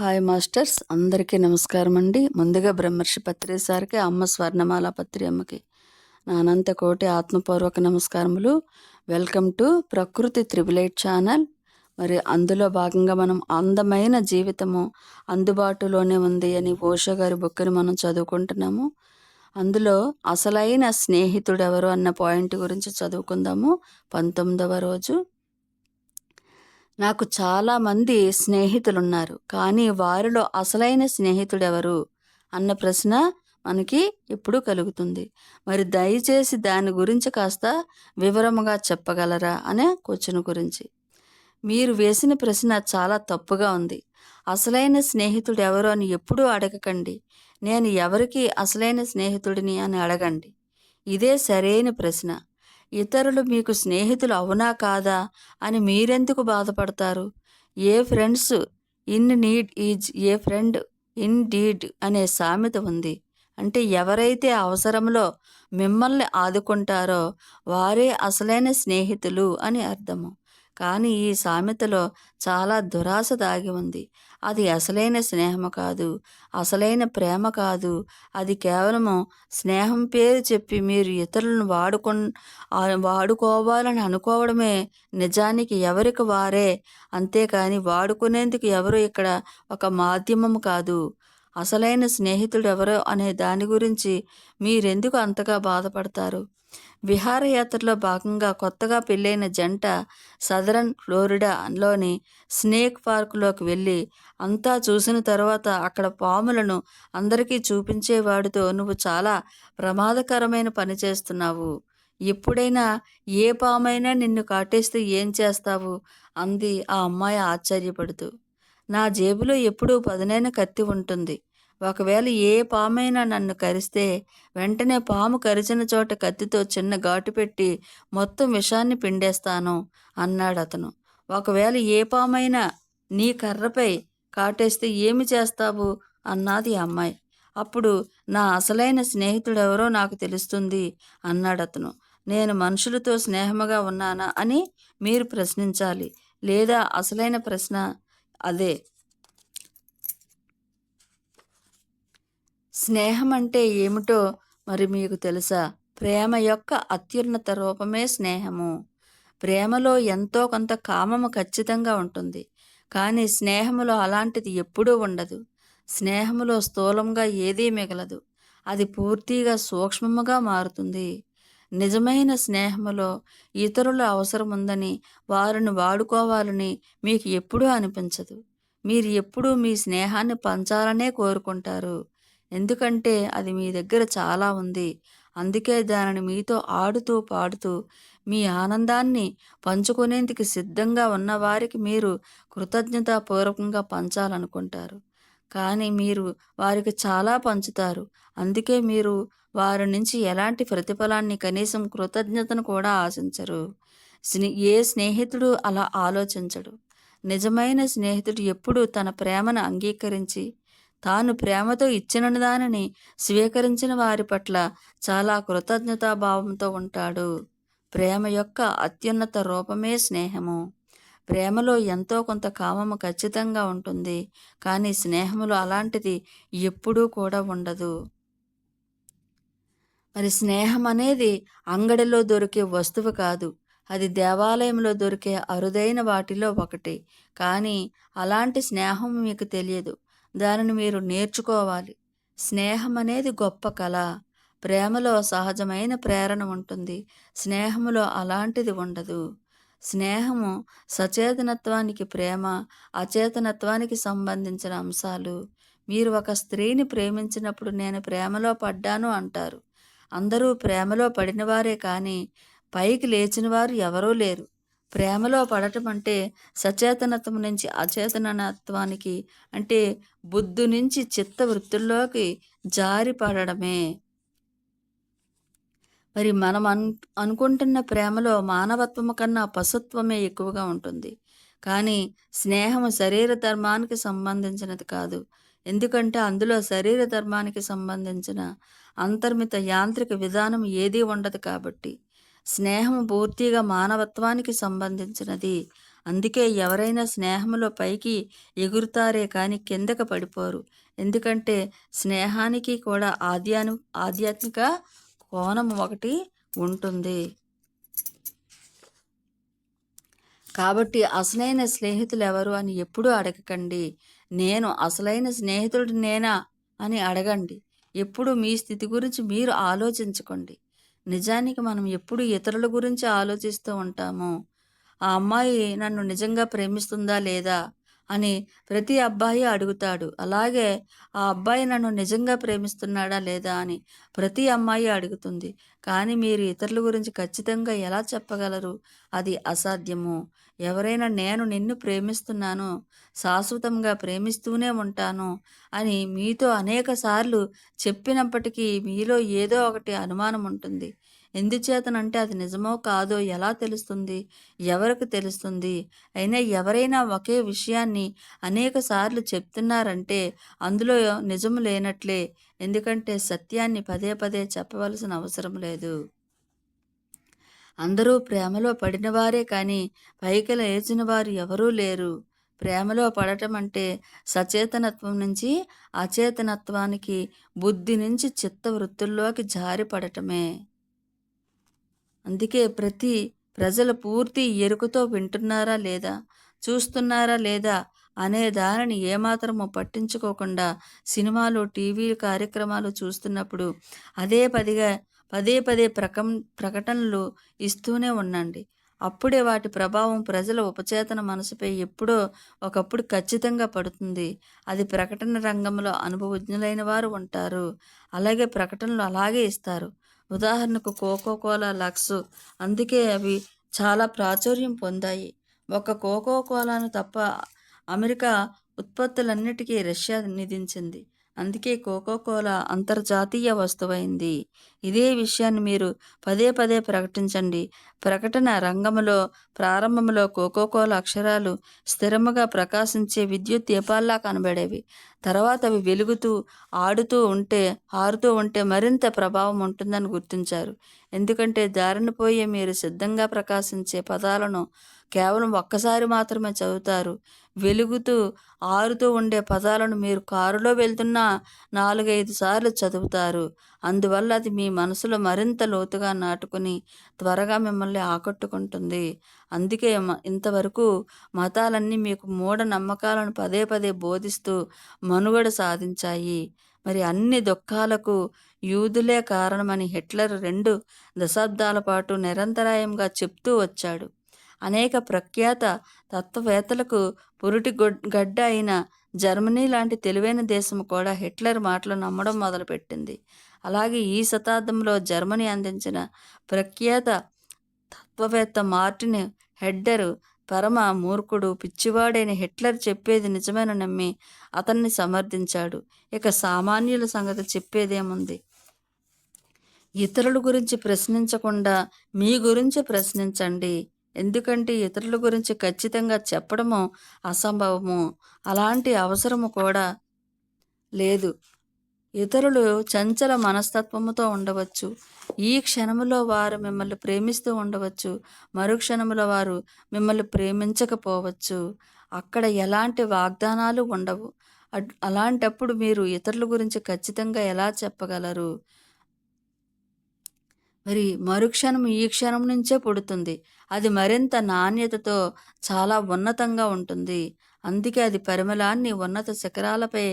Hi masters అందరికీ నమస్కారం అండి. ముందుగా బ్రహ్మర్షి పత్రి సార్కి అమ్మ స్వర్ణమాల పత్రి అమ్మకి. నా కోటి ఆత్మపూర్వక నమస్కారములు. వెల్కమ్ టు ప్రకృతి త్రిబులైట్ ఛానల్. మరి అందులో భాగంగా మనం అందమైన జీవితము అందుబాటులోనే ఉంది అని ఓషో గారి బుక్ని మనం చదువుకుంటున్నాము. అందులో అసలైన స్నేహితుడు ఎవరు అన్న పాయింట్ గురించి చదువుకుందాము. పంతొమ్మిదవ రోజు నాకు చాలామంది స్నేహితులున్నారు కానీ వారిలో అసలైన స్నేహితుడెవరు అన్న ప్రశ్న మనకి ఇప్పుడు కలుగుతుంది. మరి దయచేసి దాని గురించి కాస్త వివరముగా చెప్పగలరా అనే క్వశ్చన్ గురించి. మీరు వేసిన ప్రశ్న చాలా తప్పుగా ఉంది. అసలైన స్నేహితుడు ఎవరు అని ఎప్పుడూ అడగకండి. నేను ఎవరికి అసలైన స్నేహితుడిని అని అడగండి. ఇదే సరైన ప్రశ్న. ఇతరులు మీకు స్నేహితులు అవునా కాదా అని మీరెందుకు బాధపడతారు? A friends in need is a friend in deed అనే సామెత ఉంది. అంటే ఎవరైతే అవసరంలో మిమ్మల్ని ఆదుకుంటారో వారే అసలైన స్నేహితులు అని అర్థము. కానీ ఈ సామెతలో చాలా దురాశ దాగి ఉంది. అది అసలైన స్నేహం కాదు. అసలైన ప్రేమ కాదు. అది కేవలము స్నేహం పేరు చెప్పి మీరు ఇతరులను వాడుకొ వాడుకోవాలని అనుకోవడమే నిజానికి ఎవరికి వారే. అంతేకాని వాడుకునేందుకు ఎవరు ఇక్కడ ఒక మాధ్యమం కాదు. అసలైన స్నేహితుడు ఎవరో అనే దాని గురించి మీరెందుకు అంతగా బాధపడతారు? విహారయాత్రలో భాగంగా కొత్తగా పెళ్ళైన జంట సదరన్ ఫ్లోరిడాలోని స్నేక్ పార్కులోకి వెళ్ళి అంతా చూసిన తర్వాత అక్కడ పాములను అందరికీ చూపించేవాడితో నువ్వు చాలా ప్రమాదకరమైన పని చేస్తున్నావు. ఎప్పుడైనా ఏ పామైనా నిన్ను కాటేస్తే ఏం చేస్తావు? అంది ఆ అమ్మాయి ఆశ్చర్యపడుతూ. నా జేబులో ఎప్పుడూ పదునైన కత్తి ఉంటుంది. ఒకవేళ ఏ పామైనా నన్ను కరిస్తే వెంటనే పాము కరిచిన చోట కత్తితో చిన్న ఘాటు పెట్టి మొత్తం విషాన్ని పిండేస్తాను అన్నాడు అతను. ఒకవేళ ఏ పామైనా నీ కర్రపై కాటేస్తే ఏమి చేస్తావు? అన్నది అమ్మాయి. అప్పుడు నా అసలైన స్నేహితుడెవరో నాకు తెలుస్తుంది అన్నాడు అతను. నేను మనుషులతో స్నేహముగా ఉన్నానా అని మీరు ప్రశ్నించాలి. లేదా అసలైన ప్రశ్న అదే. స్నేహం అంటే ఏమిటో మరి మీకు తెలుసా? ప్రేమ యొక్క అత్యున్నత రూపమే స్నేహము. ప్రేమలో ఎంతో కొంత కామము ఖచ్చితంగా ఉంటుంది. కానీ స్నేహములో అలాంటిది ఎప్పుడూ ఉండదు. స్నేహములో స్థూలంగా ఏదీ మిగలదు. అది పూర్తిగా సూక్ష్మముగా మారుతుంది. నిజమైన స్నేహములో ఇతరుల అవసరం ఉందని వారిని వాడుకోవాలని మీకు ఎప్పుడూ అనిపించదు. మీరు ఎప్పుడూ మీ స్నేహాన్ని పంచాలనే కోరుకుంటారు. ఎందుకంటే అది మీ దగ్గర చాలా ఉంది. అందుకే దానిని మీతో ఆడుతూ పాడుతూ మీ ఆనందాన్ని పంచుకునేందుకు సిద్ధంగా ఉన్నవారికి మీరు కృతజ్ఞతాపూర్వకంగా పంచాలనుకుంటారు. కానీ మీరు వారికి చాలా పంచుతారు. అందుకే మీరు వారి నుంచి ఎలాంటి ప్రతిఫలాన్ని కనీసం కృతజ్ఞతను కూడా ఆశించరు. స్నే ఏ స్నేహితుడు అలా ఆలోచించడు. నిజమైన స్నేహితుడు ఎప్పుడూ తన ప్రేమను అంగీకరించి తాను ప్రేమతో ఇచ్చిన దానిని స్వీకరించిన వారి పట్ల చాలా కృతజ్ఞతాభావంతో ఉంటాడు. ప్రేమ యొక్క అత్యున్నత రూపమే స్నేహము. ప్రేమలో ఎంతో కొంత కామము ఖచ్చితంగా ఉంటుంది కానీ స్నేహములో అలాంటిది ఎప్పుడూ కూడా ఉండదు. మరి స్నేహం అనేది అంగడిలో దొరికే వస్తువు కాదు అది దేవాలయంలో దొరికే అరుదైన వాటిలో ఒకటి. కానీ అలాంటి స్నేహం మీకు తెలియదు. దానిని మీరు నేర్చుకోవాలి. స్నేహం అనేది గొప్ప కళ. ప్రేమలో సహజమైన ప్రేరణ ఉంటుంది. స్నేహములో అలాంటిది ఉండదు. స్నేహము సచేతనత్వానికి ప్రేమ అచేతనత్వానికి సంబంధించిన అంశాలు. మీరు ఒక స్త్రీని ప్రేమించినప్పుడు నేను ప్రేమలో పడ్డాను అంటారు. అందరూ ప్రేమలో పడినవారే కానీ పైకి లేచిన వారు ఎవరూ లేరు. ప్రేమలో పడటం అంటే సచేతనత్వం నుంచి అచేతనత్వానికి అంటే బుద్ధు నుంచి చిత్త వృత్తుల్లోకి జారి పడడమే మరి మనం అన్ అనుకుంటున్న ప్రేమలో మానవత్వము కన్నా పశుత్వమే ఎక్కువగా ఉంటుంది. కానీ స్నేహం శరీర ధర్మానికి సంబంధించినది కాదు. ఎందుకంటే అందులో శరీర ధర్మానికి సంబంధించిన అంతర్మిత యాంత్రిక విధానం ఏదీ ఉండదు కాబట్టి. స్నేహం పూర్తిగా మానవత్వానికి సంబంధించినది. అందుకే ఎవరైనా స్నేహంలో పైకి ఎగురుతారే కానీ కిందకి పడిపోరు. ఎందుకంటే స్నేహానికి కూడా ఆధ్యాను ఆధ్యాత్మిక కోణం ఒకటి ఉంటుంది. కాబట్టి అసలైన స్నేహితులు ఎవరు అని ఎప్పుడూ అడగకండి. నేను అసలైన స్నేహితుడు నేనా అని అడగండి. ఎప్పుడు మీ స్థితి గురించి మీరు ఆలోచించుకోండి. నిజానికి మనం ఎప్పుడు ఇతరుల గురించి ఆలోచిస్తూ ఉంటాము? ఆ అమ్మాయి నన్ను నిజంగా ప్రేమిస్తుందా లేదా? అని ప్రతి అబ్బాయి అడుగుతాడు. అలాగే ఆ అబ్బాయి నన్ను నిజంగా ప్రేమిస్తున్నాడా లేదా అని ప్రతి అమ్మాయి అడుగుతుంది. కానీ మీరు ఇతరుల గురించి ఖచ్చితంగా ఎలా చెప్పగలరు? అది అసాధ్యము. ఎవరైనా నేను నిన్ను ప్రేమిస్తున్నాను శాశ్వతంగా ప్రేమిస్తూనే ఉంటాను అని మీతో అనేక సార్లు చెప్పినప్పటికీ మీలో ఏదో ఒకటి అనుమానం ఉంటుంది. ఎందుచేతనంటే అది నిజమో కాదో ఎలా తెలుస్తుంది? ఎవరికి తెలుస్తుంది? అయినా ఎవరైనా ఒకే విషయాన్ని అనేక సార్లు చెప్తున్నారంటే అందులో నిజము లేనట్లే. ఎందుకంటే సత్యాన్ని పదే పదే చెప్పవలసిన అవసరం లేదు. అందరూ ప్రేమలో పడినవారే కానీ పైకి లేచిన వారు ఎవరూ లేరు. ప్రేమలో పడటం అంటే సచేతనత్వం నుంచి అచేతనత్వానికి బుద్ధి నుంచి చిత్తవృత్తుల్లోకి జారి పడటమే అందుకే ప్రతి ప్రజలు పూర్తి ఎరుకతో వింటున్నారా లేదా చూస్తున్నారా లేదా అనే దానిని ఏమాత్రము పట్టించుకోకుండా సినిమాలు టీవీ కార్యక్రమాలు చూస్తున్నప్పుడు అదే పదిగా పదే పదే ప్రకం ప్రకటనలు ఇస్తూనే ఉండండి. అప్పుడే వాటి ప్రభావం ప్రజల ఉపచేతన మనసుపై ఎప్పుడో ఒకప్పుడు ఖచ్చితంగా పడుతుంది. అది ప్రకటన రంగంలో అనుభవజ్ఞులైన వారు ఉంటారు. అలాగే ప్రకటనలు అలాగే ఇస్తారు. ఉదాహరణకు కోకో కోలా లక్స్. అందుకే అవి చాలా ప్రాచుర్యం పొందాయి. ఒక కోకో కోలాను తప్ప అమెరికా ఉత్పత్తులన్నిటికీ రష్యా నిధించింది. అందుకే కోకో కోలా అంతర్జాతీయ వస్తువైంది. ఇదే విషయాన్ని మీరు పదే పదే ప్రకటించండి. ప్రకటన రంగంలో ప్రారంభంలో కోకో కోలా అక్షరాలు స్థిరముగా ప్రకాశించే విద్యుత్ దీపాల్లా కనబడేవి. తర్వాత అవి వెలుగుతూ ఆడుతూ ఉంటే ఆరుతూ ఉంటే మరింత ప్రభావం ఉంటుందని గుర్తించారు. ఎందుకంటే దారిన పోయే మీరు సిద్ధంగా ప్రకాశించే పదాలను కేవలం ఒక్కసారి మాత్రమే చదువుతారు. వెలుగుతూ ఆరుతూ ఉండే పదాలను మీరు కారులో వెళ్తున్నా నాలుగైదు సార్లు చదువుతారు. అందువల్ల అది మీ మనసులో మరింత లోతుగా నాటుకుని త్వరగా మిమ్మల్ని ఆకట్టుకుంటుంది. అందుకే మ- ఇంతవరకు మతాలన్నీ మీకు మూఢ నమ్మకాలను పదే పదే బోధిస్తూ మనుగడ సాధించాయి. మరి అన్ని దుఃఖాలకు యూదులే కారణమని హిట్లర్ రెండు దశాబ్దాల పాటు నిరంతరాయంగా చెప్తూ వచ్చాడు. అనేక ప్రఖ్యాత తత్వవేత్తలకు పురుటి గొడ్- గడ్డ అయిన జర్మనీ లాంటి తెలివైన దేశం కూడా హిట్లర్ మాటలు నమ్మడం మొదలుపెట్టింది. అలాగే ఈ శతాబ్దంలో జర్మనీ అందించిన ప్రఖ్యాత తత్వవేత్త మార్టిన్ హెడ్డర్ పరమ మూర్ఖుడు పిచ్చివాడైన హిట్లర్ చెప్పేది నిజమైన నమ్మి అతన్ని సమర్థించాడు. ఇక సామాన్యుల సంగతి చెప్పేదేముంది? ఇతరుల గురించి ప్రశ్నించకుండా మీ గురించి ప్రశ్నించండి. ఎందుకంటే ఇతరుల గురించి ఖచ్చితంగా చెప్పడము అసంభవము అలాంటి అవసరము కూడా లేదు. ఇతరులు చంచల మనస్తత్వముతో ఉండవచ్చు. ఈ క్షణములో వారు మిమ్మల్ని ప్రేమిస్తూ ఉండవచ్చు. మరు క్షణములో వారు మిమ్మల్ని ప్రేమించకపోవచ్చు. అక్కడ ఎలాంటి వాగ్దానాలు ఉండవు. అలాంటప్పుడు మీరు ఇతరుల గురించి ఖచ్చితంగా ఎలా చెప్పగలరు? మరి మరుక్షణం ఈ క్షణం నుంచే పుడుతుంది. అది మరింత నాణ్యతతో చాలా ఉన్నతంగా ఉంటుంది. అందుకే అది పరిమళాన్ని ఉన్నత శిఖరాలపై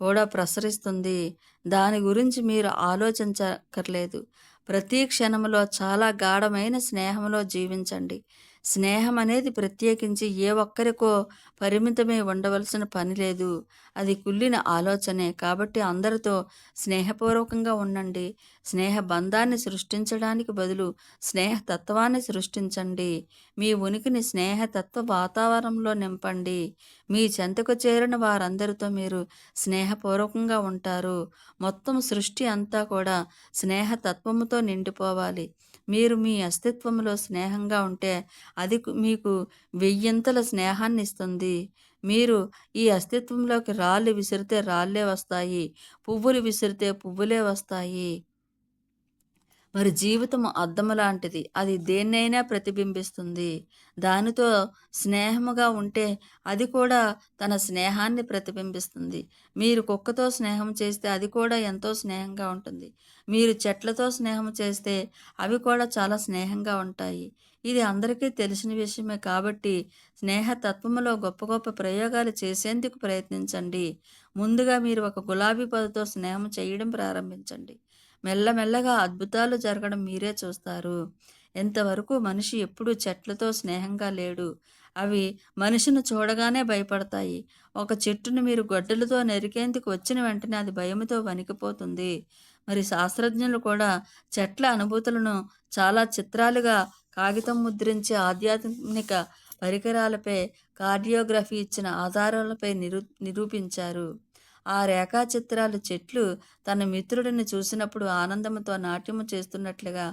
కూడా ప్రసరిస్తుంది. దాని గురించి మీరు ఆలోచించక్కర్లేదు ప్రతి క్షణంలో చాలా గాఢమైన స్నేహంలో జీవించండి. స్నేహం అనేది ప్రత్యేకించి ఏ ఒక్కరికో పరిమితమై ఉండవలసిన పని లేదు. అది కుళ్ళిన ఆలోచనే. కాబట్టి అందరితో స్నేహపూర్వకంగా ఉండండి. స్నేహ బంధాన్ని సృష్టించడానికి బదులు స్నేహతత్వాన్ని సృష్టించండి. మీ ఉనికిని స్నేహతత్వ వాతావరణంలో నింపండి. మీ చెంతకు చేరిన వారందరితో మీరు స్నేహపూర్వకంగా ఉంటారు. మొత్తం సృష్టి అంతా కూడా స్నేహతత్వముతో నిండిపోవాలి. మీరు మీ అస్తిత్వంలో స్నేహంగా ఉంటే అది మీకు వెయ్యింతల స్నేహాన్ని ఇస్తుంది మీరు ఈ అస్తిత్వంలోకి రాళ్ళు విసిరితే రాళ్ళే వస్తాయి. పువ్వులు విసిరితే పువ్వులే వస్తాయి. మరి జీవితం అద్దము లాంటిది అది దేన్నైనా ప్రతిబింబిస్తుంది. దానితో స్నేహముగా ఉంటే అది కూడా తన స్నేహాన్ని ప్రతిబింబిస్తుంది. మీరు కుక్కతో స్నేహం చేస్తే అది కూడా ఎంతో స్నేహంగా ఉంటుంది. మీరు చెట్లతో స్నేహం చేస్తే అవి కూడా చాలా స్నేహంగా ఉంటాయి. ఇది అందరికీ తెలిసిన విషయమే కాబట్టి స్నేహతత్వములో గొప్ప గొప్ప ప్రయోగాలు చేసేందుకు ప్రయత్నించండి. ముందుగా మీరు ఒక గులాబీ పొదతో స్నేహం చేయడం ప్రారంభించండి. మెల్లమెల్లగా అద్భుతాలు జరగడం మీరే చూస్తారు. ఎంతవరకు మనిషి ఎప్పుడూ చెట్లతో స్నేహంగా లేడు. అవి మనిషిని చూడగానే భయపడతాయి. ఒక చెట్టును మీరు గొడ్డలతో నరికేందుకు వచ్చిన వెంటనే అది భయంతో వణికిపోతుంది. మరి శాస్త్రజ్ఞులు కూడా చెట్ల అనుభూతులను చాలా చిత్రాలుగా కాగితం ముద్రించే ఆధ్యాత్మిక పరికరాలపై కార్డియోగ్రఫీ ఇచ్చిన ఆధారాలపై నిరూ నిరూపించారు. ఆ రేఖాచిత్రాలు చెట్లు తన మిత్రుడిని చూసినప్పుడు ఆనందంతో నాట్యము చేస్తున్నట్లుగా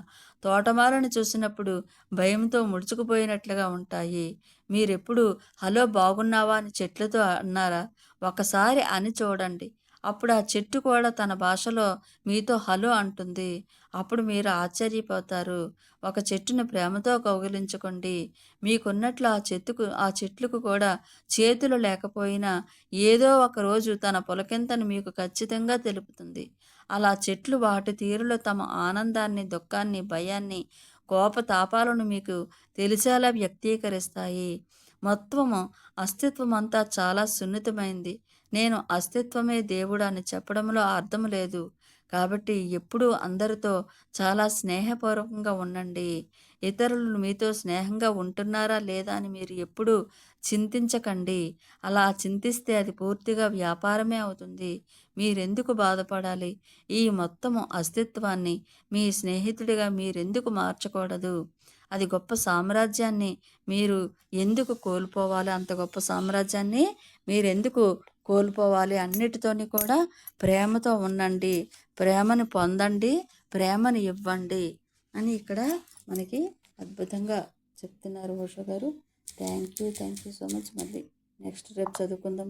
తోటమాలను చూసినప్పుడు భయంతో ముడుచుకుపోయినట్లుగా ఉంటాయి. మీరెప్పుడు హలో బాగున్నావా అని చెట్లతో అన్నారా? ఒకసారి అని చూడండి. అప్పుడు ఆ చెట్టు కూడా తన భాషలో మీతో హలో అంటుంది. అప్పుడు మీరు ఆశ్చర్యపోతారు. ఒక చెట్టును ప్రేమతో కౌగిలించుకోండి. మీకున్నట్లు ఆ చెట్టుకు ఆ చెట్లకు కూడా చేతులు లేకపోయినా ఏదో ఒక రోజు తన పులకింతను మీకు ఖచ్చితంగా తెలుపుతుంది. అలా చెట్లు వాటి తీరులో తమ ఆనందాన్ని దుఃఖాన్ని భయాన్ని కోపతాపాలను మీకు తెలిసేలా వ్యక్తీకరిస్తాయి. మొత్తము అస్తిత్వం అంతా చాలా సున్నితమైంది. నేను అస్తిత్వమే దేవుడు అని చెప్పడంలో అర్థం లేదు. కాబట్టి ఎప్పుడూ అందరితో చాలా స్నేహపూర్వకంగా ఉండండి. ఇతరులు మీతో స్నేహంగా ఉంటున్నారా లేదా అని మీరు ఎప్పుడూ చింతించకండి. అలా చింతిస్తే అది పూర్తిగా వ్యాపారమే అవుతుంది. మీరెందుకు బాధపడాలి? ఈ మొత్తము అస్తిత్వాన్ని మీ స్నేహితుడిగా మీరెందుకు మార్చకూడదు? అది గొప్ప సామ్రాజ్యాన్ని మీరు ఎందుకు కోల్పోవాలి? అంత గొప్ప సామ్రాజ్యాన్ని మీరెందుకు కోల్పోవాలి? అన్నిటితోని కూడా ప్రేమతో ఉండండి. ప్రేమను పొందండి. ప్రేమను ఇవ్వండి అని ఇక్కడ మనకి అద్భుతంగా చెప్తున్నారు Usha garu. Thank you thank you so much మళ్ళీ నెక్స్ట్ రేపు చదువుకుందాం.